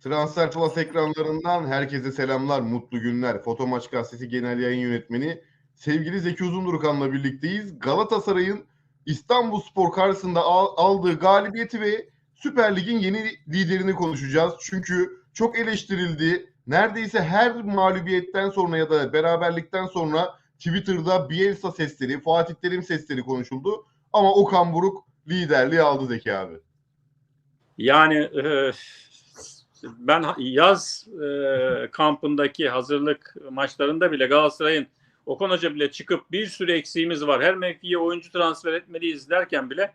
Transfer Plus ekranlarından herkese selamlar, mutlu günler. Foto Maç Gazetesi Genel Yayın Yönetmeni sevgili Zeki Uzundurukan'la birlikteyiz. Galatasaray'ın İstanbul Spor karşısında al- aldığı galibiyeti ve Süper Lig'in yeni liderini konuşacağız. Çünkü çok eleştirildi. Neredeyse her mağlubiyetten sonra ya da beraberlikten sonra Twitter'da Bielsa sesleri, Fatih Terim sesleri konuşuldu. Ama Okan Buruk liderliği aldı Zeki abi. Yani e, ben yaz e, kampındaki hazırlık maçlarında bile Galatasaray'ın Okan Hoca bile çıkıp bir sürü eksiğimiz var. Her mevkiye oyuncu transfer etmeliyiz derken bile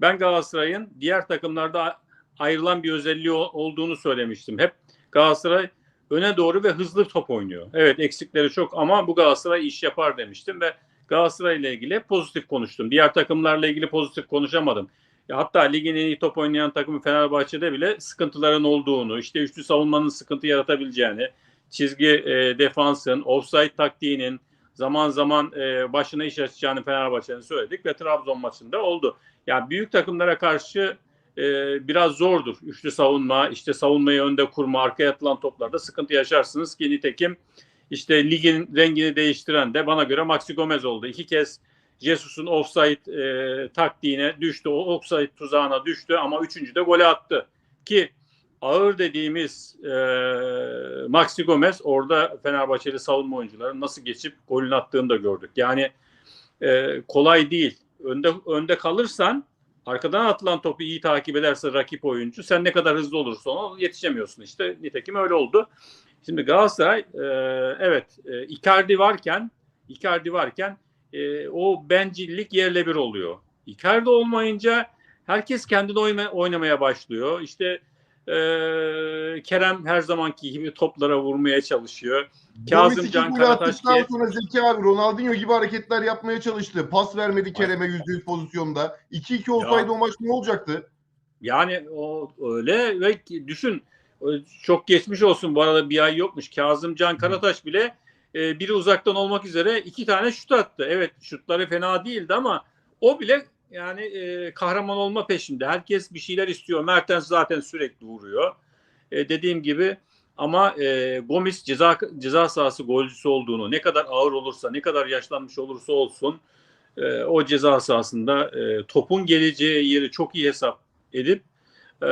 ben Galatasaray'ın diğer takımlarda ayrılan bir özelliği olduğunu söylemiştim. Hep Galatasaray öne doğru ve hızlı top oynuyor. Evet eksikleri çok ama bu Galatasaray iş yapar demiştim ve Galatasaray ile ilgili pozitif konuştum. Diğer takımlarla ilgili pozitif konuşamadım. Ya hatta ligin en iyi top oynayan takımı Fenerbahçe'de bile sıkıntıların olduğunu, işte üçlü savunmanın sıkıntı yaratabileceğini, çizgi e, defansın, offside taktiğinin zaman zaman e, başına iş açacağını Fenerbahçe'nin söyledik ve Trabzon maçında oldu. Yani büyük takımlara karşı e, biraz zordur. Üçlü savunma, işte savunmayı önde kurma, arkaya atılan toplarda sıkıntı yaşarsınız ki nitekim işte ligin rengini değiştiren de bana göre Maxi Gomez oldu. İki kez Jesus'un offside e, taktiğine düştü. O offside tuzağına düştü ama üçüncü de golü attı. Ki ağır dediğimiz e, Maxi Gomez orada Fenerbahçeli savunma oyuncuları nasıl geçip golün attığını da gördük. Yani e, kolay değil. Önde önde kalırsan arkadan atılan topu iyi takip ederse rakip oyuncu sen ne kadar hızlı olursa ona yetişemiyorsun işte. Nitekim öyle oldu. Şimdi Galatasaray e, evet e, Icardi varken Icardi varken e, o bencillik yerle bir oluyor. Icardi olmayınca herkes kendini oyma, oynamaya başlıyor. İşte e, Kerem her zamanki gibi toplara vurmaya çalışıyor. Kazım Gomis iki Can golü Karataş diye sonra Zeki abi Ronaldinho gibi hareketler yapmaya çalıştı. Pas vermedi Kerem'e %100 pozisyonda. 2-2 olsaydı o maç ne olacaktı? Yani o öyle ve düşün çok geçmiş olsun bu arada bir ay yokmuş. Kazım Can Karataş bile e, biri uzaktan olmak üzere iki tane şut attı. Evet şutları fena değildi ama o bile yani e, kahraman olma peşinde. Herkes bir şeyler istiyor. Mertens zaten sürekli vuruyor. E, dediğim gibi ama e, Gomis ceza ceza sahası golcüsü olduğunu ne kadar ağır olursa ne kadar yaşlanmış olursa olsun e, o ceza sahasında e, topun geleceği yeri çok iyi hesap edip e,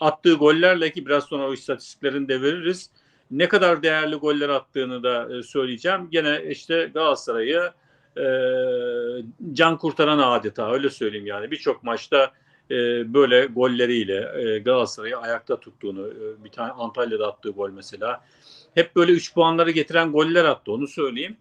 attığı gollerle ki biraz sonra o istatistiklerini de veririz. Ne kadar değerli goller attığını da e, söyleyeceğim. Gene işte Galatasaray'ı e, can kurtaran adeta öyle söyleyeyim yani. Birçok maçta e, böyle golleriyle e, Galatasaray'ı ayakta tuttuğunu e, bir tane Antalya'da attığı gol mesela. Hep böyle 3 puanları getiren goller attı onu söyleyeyim.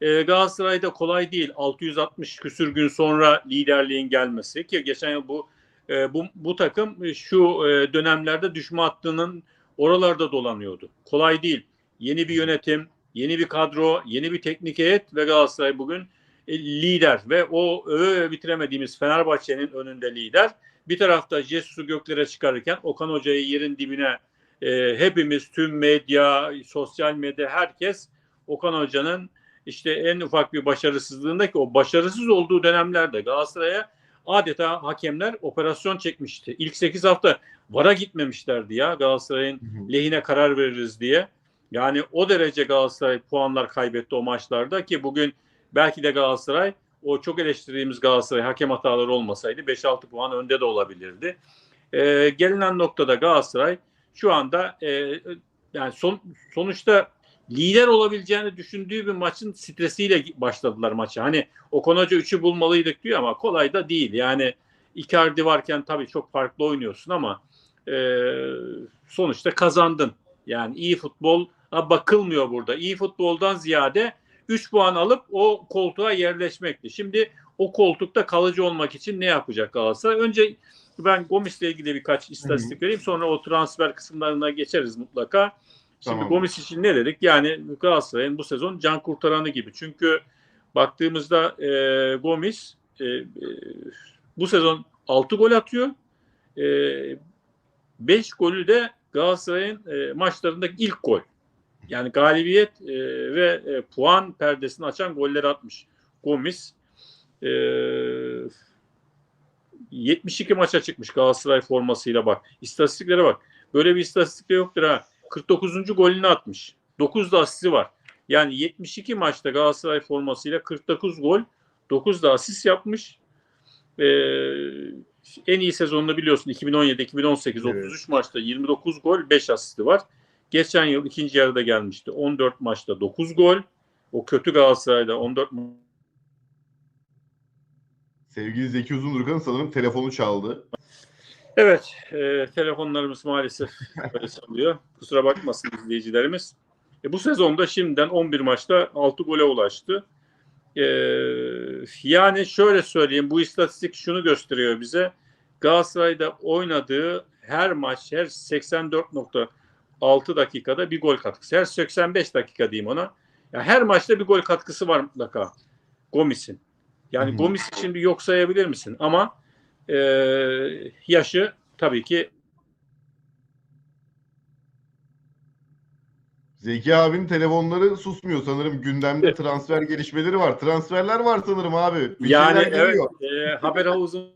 E, Galatasaray'da kolay değil. 660 küsür gün sonra liderliğin gelmesi ki geçen yıl bu e, bu, bu takım e, şu e, dönemlerde düşme hattının oralarda dolanıyordu. Kolay değil. Yeni bir yönetim, yeni bir kadro, yeni bir teknik heyet ve Galatasaray bugün e, lider ve o öve bitiremediğimiz Fenerbahçe'nin önünde lider. Bir tarafta Jesus'u göklere çıkarırken Okan Hoca'yı yerin dibine e, hepimiz, tüm medya, sosyal medya herkes Okan Hoca'nın işte en ufak bir başarısızlığında ki o başarısız olduğu dönemlerde Galatasaray'a adeta hakemler operasyon çekmişti. İlk 8 hafta VAR'a gitmemişlerdi ya Galatasaray'ın lehine karar veririz diye. Yani o derece Galatasaray puanlar kaybetti o maçlarda ki bugün belki de Galatasaray o çok eleştirdiğimiz Galatasaray hakem hataları olmasaydı 5-6 puan önde de olabilirdi. Ee, gelinen noktada Galatasaray şu anda e, yani son, sonuçta lider olabileceğini düşündüğü bir maçın stresiyle başladılar maça. Hani Okan Hoca 3'ü bulmalıydık diyor ama kolay da değil. Yani Icardi varken tabii çok farklı oynuyorsun ama e, sonuçta kazandın. Yani iyi futbol bakılmıyor burada. İyi futboldan ziyade 3 puan alıp o koltuğa yerleşmekti. Şimdi o koltukta kalıcı olmak için ne yapacak Galatasaray? Önce ben Gomis'le ilgili birkaç istatistik vereyim. Sonra o transfer kısımlarına geçeriz mutlaka. Şimdi Tamam. Gomis için ne dedik? Yani Galatasaray'ın bu sezon can kurtaranı gibi. Çünkü baktığımızda e, Gomis e, e, bu sezon 6 gol atıyor. 5 golü de Galatasaray'ın e, maçlarındaki ilk gol. Yani galibiyet e, ve e, puan perdesini açan goller atmış. Gomis e, 72 maça çıkmış Galatasaray formasıyla bak. İstatistiklere bak. Böyle bir istatistikte yoktur ha. 49. golünü atmış. 9 da asisti var. Yani 72 maçta Galatasaray formasıyla 49 gol, 9 da asist yapmış. Ee, en iyi sezonunu biliyorsun 2017-2018 Evet. 33 maçta 29 gol, 5 asisti var. Geçen yıl ikinci yarıda gelmişti. 14 maçta 9 gol. O kötü Galatasaray'da 14 ma- Sevgili Zeki Uzundurkan'ın sanırım telefonu çaldı. Evet, e, telefonlarımız maalesef böyle çalıyor. Kusura bakmasın izleyicilerimiz. E, bu sezonda şimdiden 11 maçta 6 gole ulaştı. E, yani şöyle söyleyeyim, bu istatistik şunu gösteriyor bize. Galatasaray'da oynadığı her maç, her 84.6 dakikada bir gol katkısı. Her 85 dakika diyeyim ona. Ya her maçta bir gol katkısı var mutlaka Gomis'in. Yani. Gomis'i şimdi yok sayabilir misin? Ama e, yaşı tabii ki Zeki abinin telefonları susmuyor sanırım gündemde transfer gelişmeleri var. Transferler var sanırım abi. Bir yani evet e, haber havuzu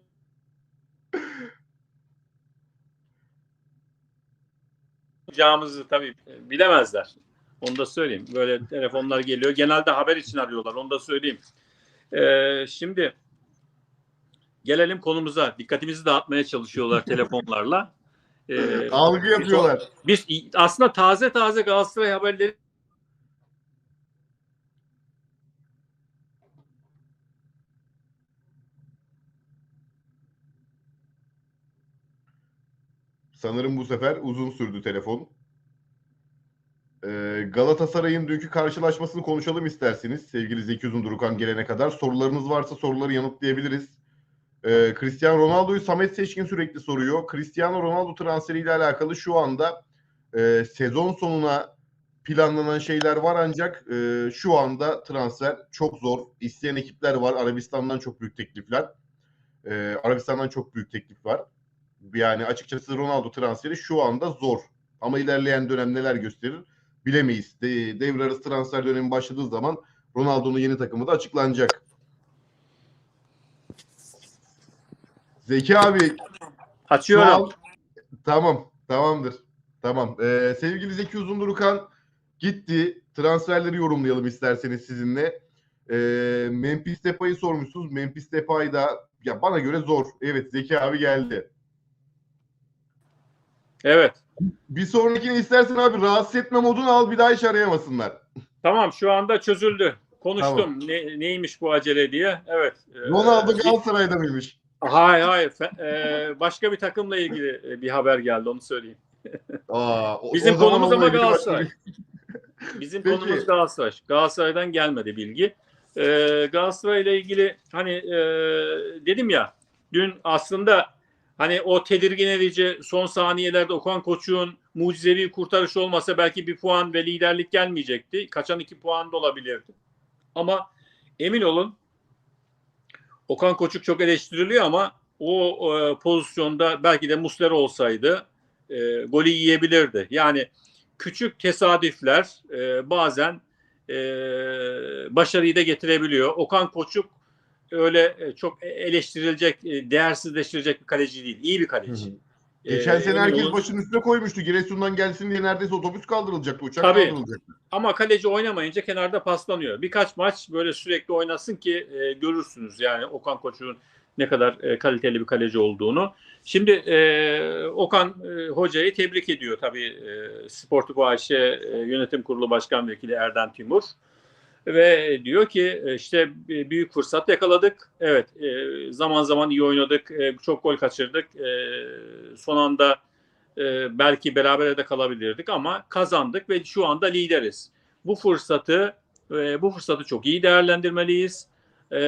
yapacağımızı tabii bilemezler. Onu da söyleyeyim. Böyle telefonlar geliyor. Genelde haber için arıyorlar. Onu da söyleyeyim. E, şimdi gelelim konumuza. Dikkatimizi dağıtmaya çalışıyorlar telefonlarla. E, Algı yapıyorlar. Biz aslında taze taze Galatasaray haberleri Sanırım bu sefer uzun sürdü telefon. Ee, Galatasaray'ın dünkü karşılaşmasını konuşalım isterseniz. Sevgili Zeki Uzundurukan gelene kadar. Sorularınız varsa soruları yanıtlayabiliriz. Ee, Cristiano Ronaldo'yu Samet Seçkin sürekli soruyor. Cristiano Ronaldo transferiyle alakalı şu anda e, sezon sonuna planlanan şeyler var ancak e, şu anda transfer çok zor. İsteyen ekipler var. Arabistan'dan çok büyük teklifler. E, Arabistan'dan çok büyük teklif var. Yani açıkçası Ronaldo transferi şu anda zor. Ama ilerleyen dönem neler gösterir bilemeyiz. De, devre arası transfer dönemi başladığı zaman Ronaldo'nun yeni takımı da açıklanacak. Zeki abi şu açıyorum. an tamam tamamdır. Tamam. Ee, sevgili Zeki Uzundurukan gitti. Transferleri yorumlayalım isterseniz sizinle. Ee, Memphis Depay'ı sormuşsunuz. Memphis Depay da ya bana göre zor. Evet Zeki abi geldi. Evet. Bir sonrakini istersen abi rahatsız etme modunu al bir daha hiç arayamasınlar. Tamam şu anda çözüldü. Konuştum ne, neymiş bu acele diye. Evet. e, Ronaldo Galatasaray'da mıymış? Hayır hayır. Fe- e, başka bir takımla ilgili e, bir haber geldi onu söyleyeyim. Aa, o- Bizim o konumuz ama Galatasaray. Bizim Peki. konumuz Galatasaray. Galatasaray'dan gelmedi bilgi. Ee, Galatasaray ile ilgili hani e, dedim ya dün aslında hani o tedirgin edici son saniyelerde Okan Koçuk'un mucizevi kurtarışı olmasa belki bir puan ve liderlik gelmeyecekti. Kaçan iki puan da olabilirdi. Ama emin olun Okan Koçuk çok eleştiriliyor ama o e, pozisyonda belki de Muslera olsaydı e, golü yiyebilirdi. Yani küçük tesadüfler e, bazen e, başarıyı da getirebiliyor. Okan Koçuk öyle e, çok eleştirilecek, e, değersizleştirecek bir kaleci değil. İyi bir kaleci. Geçen E, sene herkes başının üstüne koymuştu. Giresun'dan gelsin diye neredeyse otobüs kaldırılacaktı. Uçak Tabii. kaldırılacaktı. Ama kaleci oynamayınca kenarda paslanıyor. Birkaç maç böyle sürekli oynasın ki e, görürsünüz yani Okan Koçuk'un ne kadar e, kaliteli bir kaleci olduğunu. Şimdi e, Okan e, hocayı tebrik ediyor tabii e, Sportif AŞ e, Yönetim Kurulu Başkan Vekili Erdem Timur. Ve diyor ki e, işte bir büyük fırsat yakaladık. Evet e, zaman zaman iyi oynadık. E, çok gol kaçırdık. E, son anda e, belki berabere de kalabilirdik ama kazandık ve şu anda lideriz. Bu fırsatı e, bu fırsatı çok iyi değerlendirmeliyiz. E,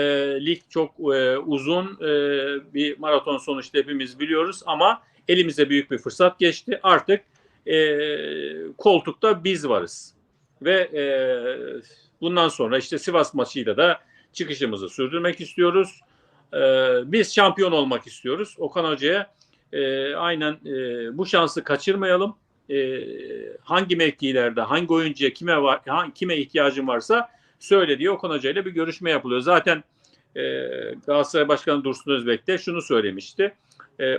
lig çok e, uzun e, bir maraton sonuçta hepimiz biliyoruz ama elimize büyük bir fırsat geçti. Artık e, koltukta biz varız ve e, bundan sonra işte Sivas maçıyla da çıkışımızı sürdürmek istiyoruz. E, biz şampiyon olmak istiyoruz. Okan Hoca'ya e, aynen e, bu şansı kaçırmayalım. E, hangi mevkilerde, hangi oyuncuya kime var, kime ihtiyacın varsa söyle diye Okan Hoca ile bir görüşme yapılıyor. Zaten e, Galatasaray Başkanı Dursun Özbek de şunu söylemişti.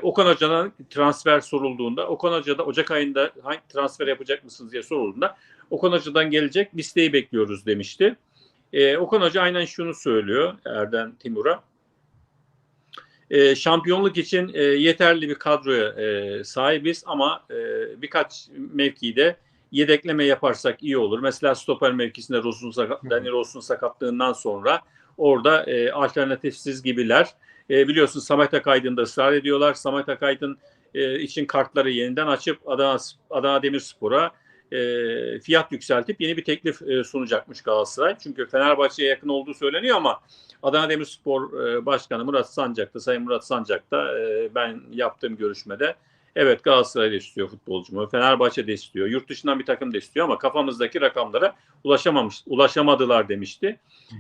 Okan Hoca'dan transfer sorulduğunda, Okan Hoca'da Ocak ayında hangi transfer yapacak mısınız diye sorulduğunda Okan Hoca'dan gelecek listeyi bekliyoruz demişti. E, Okan Hoca aynen şunu söylüyor Erden Timur'a. E, şampiyonluk için e, yeterli bir kadroya e, sahibiz ama e, birkaç mevkide yedekleme yaparsak iyi olur. Mesela stoper mevkisinde Ross'un sakat, Dani Ross'un sakatlığından sonra orada e, alternatifsiz gibiler. E, biliyorsun Samet Akaydın da ısrar ediyorlar. Samet Akaydın e, için kartları yeniden açıp Adana, Adana Demirspor'a e, fiyat yükseltip yeni bir teklif e, sunacakmış Galatasaray. Çünkü Fenerbahçe'ye yakın olduğu söyleniyor ama Adana Demirspor e, Başkanı Murat Sancak da Sayın Murat Sancak da e, ben yaptığım görüşmede evet Galatasaray da istiyor futbolcumu, Fenerbahçe de istiyor, yurt dışından bir takım da istiyor ama kafamızdaki rakamlara ulaşamamış, ulaşamadılar demişti.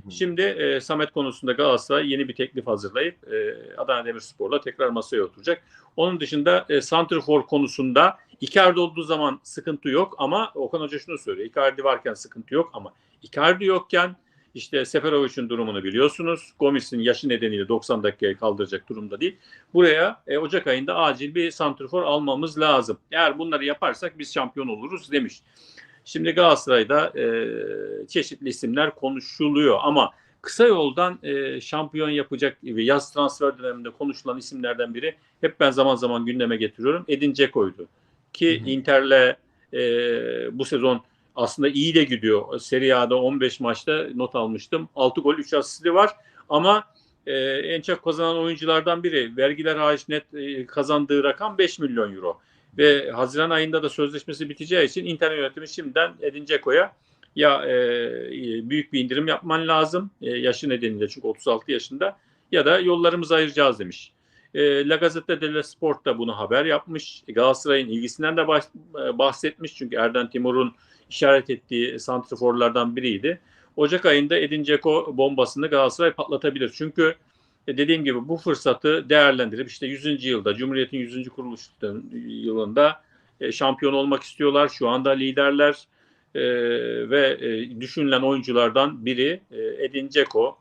Şimdi e, Samet konusunda Galatasaray yeni bir teklif hazırlayıp e, Adana Demirspor'la tekrar masaya oturacak. Onun dışında e, Santrfor konusunda Icardi olduğu zaman sıkıntı yok ama Okan Hoca şunu söylüyor. Icardi varken sıkıntı yok ama Icardi yokken işte Seferovic'in durumunu biliyorsunuz. Gomis'in yaşı nedeniyle 90 dakikaya kaldıracak durumda değil. Buraya e, Ocak ayında acil bir santrfor almamız lazım. Eğer bunları yaparsak biz şampiyon oluruz demiş. Şimdi Galatasaray'da e, çeşitli isimler konuşuluyor ama kısa yoldan e, şampiyon yapacak gibi yaz transfer döneminde konuşulan isimlerden biri hep ben zaman zaman gündeme getiriyorum. Edin Dzeko'ydu. Ki. Inter'le e, bu sezon aslında iyi de gidiyor. Serie A'da 15 maçta not almıştım. 6 gol 3 asisti var ama e, en çok kazanan oyunculardan biri. Vergiler hariç net e, kazandığı rakam 5 milyon euro. Ve Haziran ayında da sözleşmesi biteceği için Inter yönetimi şimdiden Edin Dzeko'ya ya e, büyük bir indirim yapman lazım e, yaşı nedeniyle çünkü 36 yaşında ya da yollarımızı ayıracağız demiş. E, La Gazzetta dello Sport da bunu haber yapmış. Galatasaray'ın ilgisinden de bahsetmiş çünkü Erden Timur'un işaret ettiği santriforlardan biriydi. Ocak ayında Edin Dzeko bombasını Galatasaray patlatabilir. Çünkü e, dediğim gibi bu fırsatı değerlendirip işte 100. yılda Cumhuriyet'in 100. kuruluş yılında e, şampiyon olmak istiyorlar. Şu anda liderler e, ve e, düşünülen oyunculardan biri e, Edin Dzeko.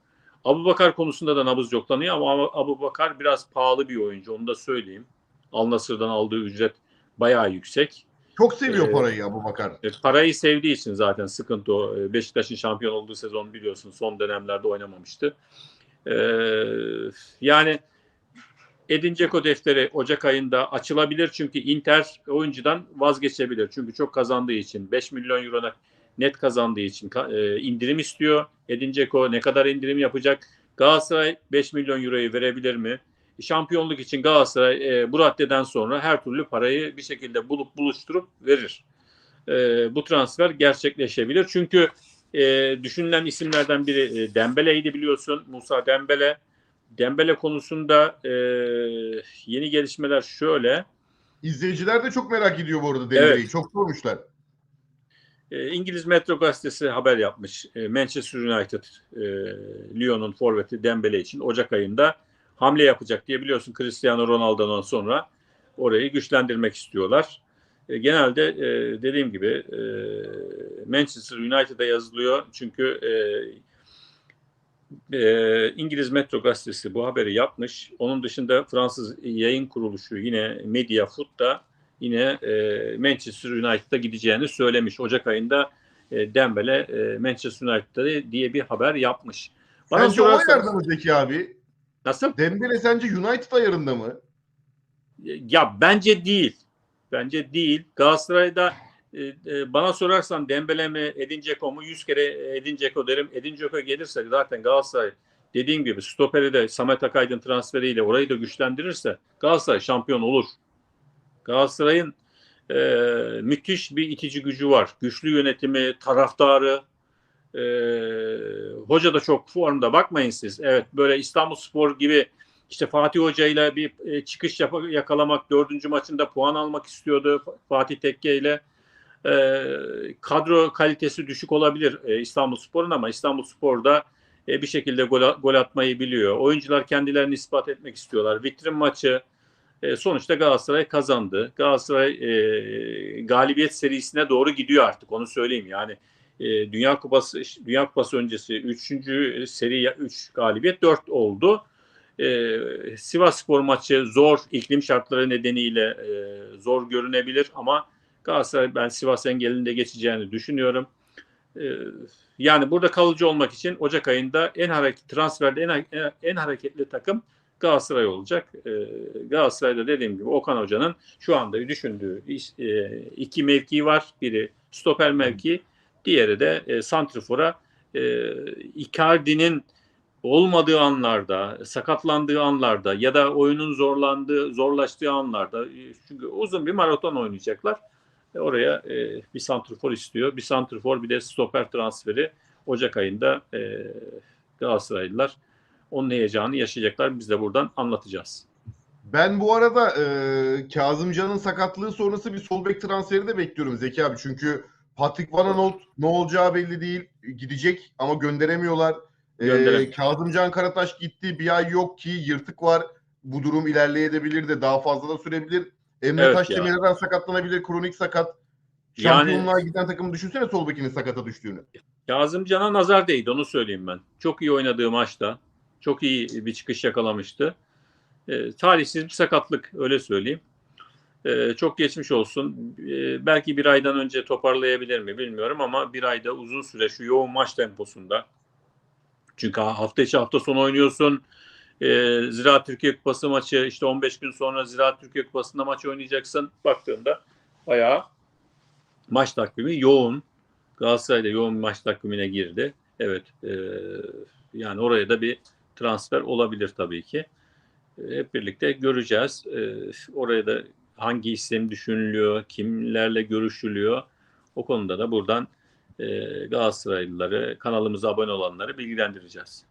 Abu Bakar konusunda da nabız yoklanıyor ama Abu Bakar biraz pahalı bir oyuncu onu da söyleyeyim. Al Nasır'dan aldığı ücret bayağı yüksek. Çok seviyor ee, parayı Abu Bakar. E, parayı sevdiği için zaten sıkıntı o. Beşiktaş'ın şampiyon olduğu sezon biliyorsun son dönemlerde oynamamıştı. Ee, yani Edin Dzeko defteri Ocak ayında açılabilir çünkü Inter oyuncudan vazgeçebilir. Çünkü çok kazandığı için 5 milyon euro net kazandığı için e, indirim istiyor. Edin Dzeko ne kadar indirim yapacak? Galatasaray 5 milyon euroyu verebilir mi? Şampiyonluk için Galatasaray e, bu raddeden sonra her türlü parayı bir şekilde bulup buluşturup verir. E, bu transfer gerçekleşebilir. Çünkü e, düşünülen isimlerden biri e, Dembele'ydi biliyorsun. Musa Dembele. Dembele konusunda e, yeni gelişmeler şöyle. İzleyiciler de çok merak ediyor bu arada Dembele'yi. Evet. Çok sormuşlar. E, İngiliz Metro Gazetesi haber yapmış. E, Manchester United e, Lyon'un forveti Dembele için Ocak ayında hamle yapacak diye biliyorsun Cristiano Ronaldo'dan sonra orayı güçlendirmek istiyorlar. Genelde dediğim gibi Manchester United'a yazılıyor çünkü İngiliz Metro Gazetesi bu haberi yapmış. Onun dışında Fransız yayın kuruluşu yine Media Foot da yine e, Manchester United'a gideceğini söylemiş. Ocak ayında e, Dembele e, Manchester United'da diye bir haber yapmış. Bana Sence sorarsan, o ayarda mı Zeki abi? Nasıl? Dembele sence United ayarında mı? Ya bence değil. Bence değil. Galatasaray'da e, e, bana sorarsan Dembele mi Edin Dzeko mu 100 kere Edin Dzeko derim. Edin Dzeko gelirse zaten Galatasaray dediğim gibi stoperi de Samet Akaydın transferiyle orayı da güçlendirirse Galatasaray şampiyon olur. Galatasaray'ın e, müthiş bir itici gücü var. Güçlü yönetimi, taraftarı, e, hoca da çok formda bakmayın siz. Evet böyle İstanbul Spor gibi işte Fatih Hoca ile bir e, çıkış yap- yakalamak, dördüncü maçında puan almak istiyordu Fatih Tekke ile. E, kadro kalitesi düşük olabilir e, İstanbul Spor'un ama İstanbul Spor'da e, bir şekilde gol, gol atmayı biliyor. Oyuncular kendilerini ispat etmek istiyorlar. Vitrin maçı e, sonuçta Galatasaray kazandı. Galatasaray e, galibiyet serisine doğru gidiyor artık onu söyleyeyim. Yani e, Dünya Kupası Dünya Kupası öncesi 3. seri 3 galibiyet 4 oldu. E, Sivas Spor maçı zor iklim şartları nedeniyle e, zor görünebilir ama Galatasaray ben Sivas engelinde geçeceğini düşünüyorum. E, yani burada kalıcı olmak için Ocak ayında en hareket transferde en, en hareketli takım Galatasaray olacak. E, Galatasaray'da dediğim gibi Okan Hoca'nın şu anda düşündüğü e, iki mevki var. Biri stoper mevki, diğeri de e, santrifora. E, Icardi'nin olmadığı anlarda, sakatlandığı anlarda ya da oyunun zorlandığı, zorlaştığı anlarda çünkü uzun bir maraton oynayacaklar. Oraya bir santrfor istiyor. Bir santrfor bir de stoper transferi Ocak ayında e, Galatasaraylılar onun heyecanı yaşayacaklar. Biz de buradan anlatacağız. Ben bu arada e, Kazımcan'ın sakatlığı sonrası bir sol bek transferi de bekliyorum Zeki abi. Çünkü Patrick Van Aanholt ne olacağı belli değil. Gidecek ama gönderemiyorlar. E. Kazımcan Karataş gitti. Bir ay yok ki yırtık var. Bu durum ilerleyebilir de daha fazla da sürebilir. Emre Evet Taş ya. Demirer'den sakatlanabilir. Kronik sakat. Yani- Şampiyonluğa giden takımı düşünsene sol bekinin sakata düştüğünü. Kazım Can'a nazar değdi onu söyleyeyim ben. Çok iyi oynadığı maçta. Çok iyi bir çıkış yakalamıştı. E, talihsiz bir sakatlık öyle söyleyeyim. E, çok geçmiş olsun. E, belki bir aydan önce toparlayabilir mi bilmiyorum ama bir ayda uzun süre şu yoğun maç temposunda. Çünkü hafta içi hafta sonu oynuyorsun. E, Ziraat Türkiye Kupası maçı işte 15 gün sonra Ziraat Türkiye Kupası'nda maç oynayacaksın. Baktığında bayağı maç takvimi yoğun. Galatasaray da yoğun maç takvimine girdi. Evet. e, yani oraya da bir transfer olabilir tabii ki. E, hep birlikte göreceğiz. E, oraya da hangi isim düşünülüyor, kimlerle görüşülüyor. O konuda da buradan e, Galatasaraylıları, kanalımıza abone olanları bilgilendireceğiz.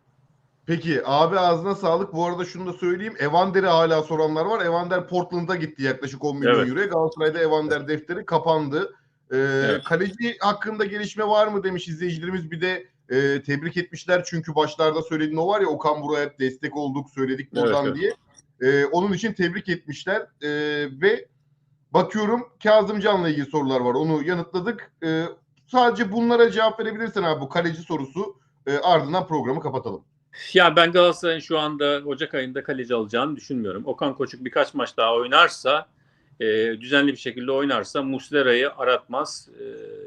Peki abi ağzına sağlık. Bu arada şunu da söyleyeyim. Evander'i hala soranlar var. Evander Portland'a gitti yaklaşık 10 milyon Evet. euroya. Galatasaray'da Evander defteri kapandı. Ee, Evet. Kaleci hakkında gelişme var mı demiş izleyicilerimiz. Bir de e, tebrik etmişler. Çünkü başlarda söylediğin o var ya Okan Buraya destek olduk söyledik buradan Evet, diye. Ee, onun için tebrik etmişler. Ee, ve bakıyorum Kazımcan'la ilgili sorular var. Onu yanıtladık. Ee, sadece bunlara cevap verebilirsen abi bu kaleci sorusu. Ee, ardından programı kapatalım. Ya ben Galatasaray'ın şu anda Ocak ayında kaleci alacağını düşünmüyorum. Okan Koçuk birkaç maç daha oynarsa, e, düzenli bir şekilde oynarsa Muslera'yı aratmaz. E,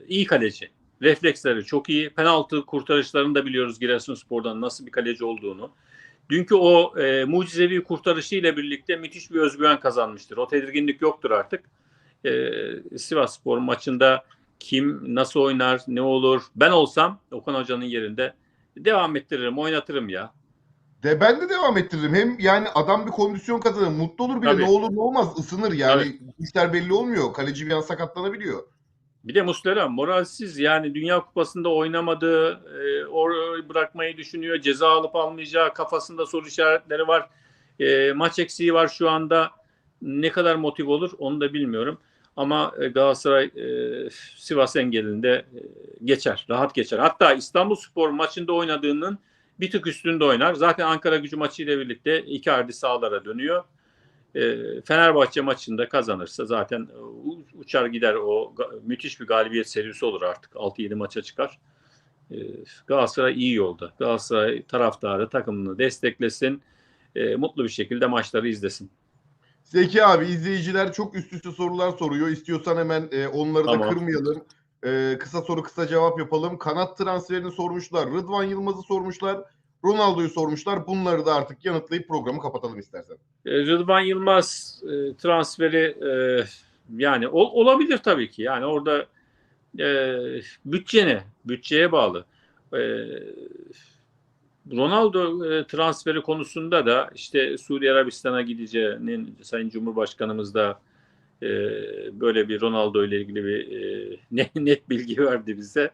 iyi kaleci. Refleksleri çok iyi. Penaltı kurtarışlarını da biliyoruz Giresunspor'dan nasıl bir kaleci olduğunu. Dünkü o e, mucizevi kurtarışı ile birlikte müthiş bir özgüven kazanmıştır. O tedirginlik yoktur artık. E, Sivas Spor maçında kim nasıl oynar, ne olur? Ben olsam Okan Hoca'nın yerinde devam ettiririm, oynatırım ya. De ben de devam ettiririm. Hem yani adam bir kondisyon kazanır. Mutlu olur bile. Tabii. Ne olur ne olmaz ısınır yani. işler belli olmuyor. Kaleci bir an sakatlanabiliyor. Bir de Muslera moralsiz yani Dünya Kupası'nda oynamadı, e, orayı bırakmayı düşünüyor, ceza alıp almayacağı kafasında soru işaretleri var. E, maç eksiği var şu anda. Ne kadar motive olur onu da bilmiyorum. Ama e, Galatasaray e, Sivas engelinde e, geçer, rahat geçer. Hatta İstanbul Spor maçında oynadığının bir tık üstünde oynar. Zaten Ankara gücü maçıyla birlikte Icardi sağlara dönüyor. E, Fenerbahçe maçında kazanırsa zaten e, uçar gider o müthiş bir galibiyet serisi olur artık. 6-7 maça çıkar. E, Galatasaray iyi yolda. Galatasaray taraftarı takımını desteklesin. e, mutlu bir şekilde maçları izlesin. Zeki abi izleyiciler çok üst üste sorular soruyor. İstiyorsan hemen e, onları da Tamam. kırmayalım. E, kısa soru kısa cevap yapalım. Kanat transferini sormuşlar. Rıdvan Yılmaz'ı sormuşlar. Ronaldo'yu sormuşlar. Bunları da artık yanıtlayıp programı kapatalım istersen. E, Rıdvan Yılmaz e, transferi e, yani ol- olabilir tabii ki. Yani orada e, bütçene, bütçeye bağlı. E, Ronaldo e, transferi konusunda da işte Suudi Arabistan'a gideceğinin Sayın Cumhurbaşkanımız da e, böyle bir Ronaldo ile ilgili bir e, ne- net bilgi verdi bize.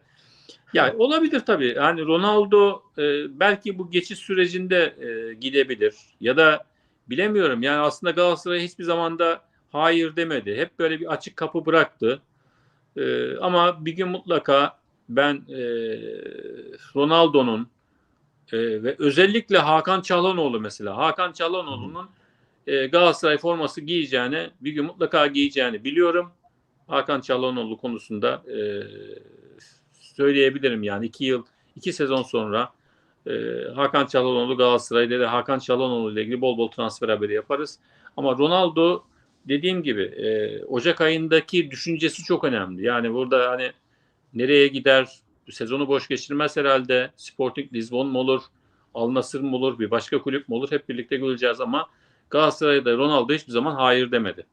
Yani olabilir tabii. Yani Ronaldo e, belki bu geçiş sürecinde e, gidebilir ya da bilemiyorum. Yani aslında Galatasaray hiçbir zamanda hayır demedi. Hep böyle bir açık kapı bıraktı. E, ama bir gün mutlaka ben e, Ronaldo'nun e, ve özellikle Hakan Çalhanoğlu mesela. Hakan Çalhanoğlu'nun e, Galatasaray forması giyeceğini, bir gün mutlaka giyeceğini biliyorum. Hakan Çalhanoğlu konusunda e, söyleyebilirim yani iki yıl, iki sezon sonra e, Hakan Çalhanoğlu Galatasaray'da ile Hakan Çalhanoğlu ile ilgili bol bol transfer haberi yaparız. Ama Ronaldo dediğim gibi e, Ocak ayındaki düşüncesi çok önemli. Yani burada hani nereye gider, sezonu boş geçirmez herhalde. Sporting Lisbon mu olur, Al Nassr mı olur, bir başka kulüp mü olur hep birlikte göreceğiz ama Galatasaray'da Ronaldo hiçbir zaman hayır demedi.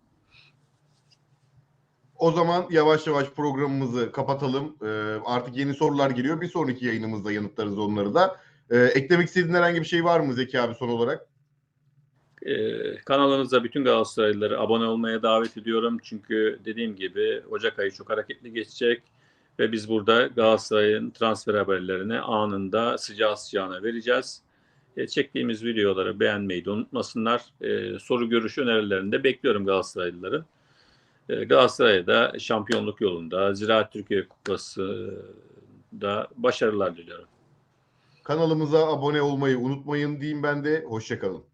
O zaman yavaş yavaş programımızı kapatalım. Ee, artık yeni sorular geliyor. Bir sonraki yayınımızda yanıtlarız onları da. Ee, eklemek istediğin herhangi bir şey var mı Zeki abi son olarak? Ee, kanalımıza bütün Galatasaraylıları abone olmaya davet ediyorum. Çünkü dediğim gibi Ocak ayı çok hareketli geçecek ve biz burada Galatasaray'ın transfer haberlerini anında sıcağı sıcağına vereceğiz. E, çektiğimiz videoları beğenmeyi de unutmasınlar. E, soru görüş önerilerini de bekliyorum Galatasaraylıların. E, Galatasaray'da şampiyonluk yolunda Ziraat Türkiye Kupası da başarılar diliyorum. Kanalımıza abone olmayı unutmayın diyeyim ben de. Hoşçakalın.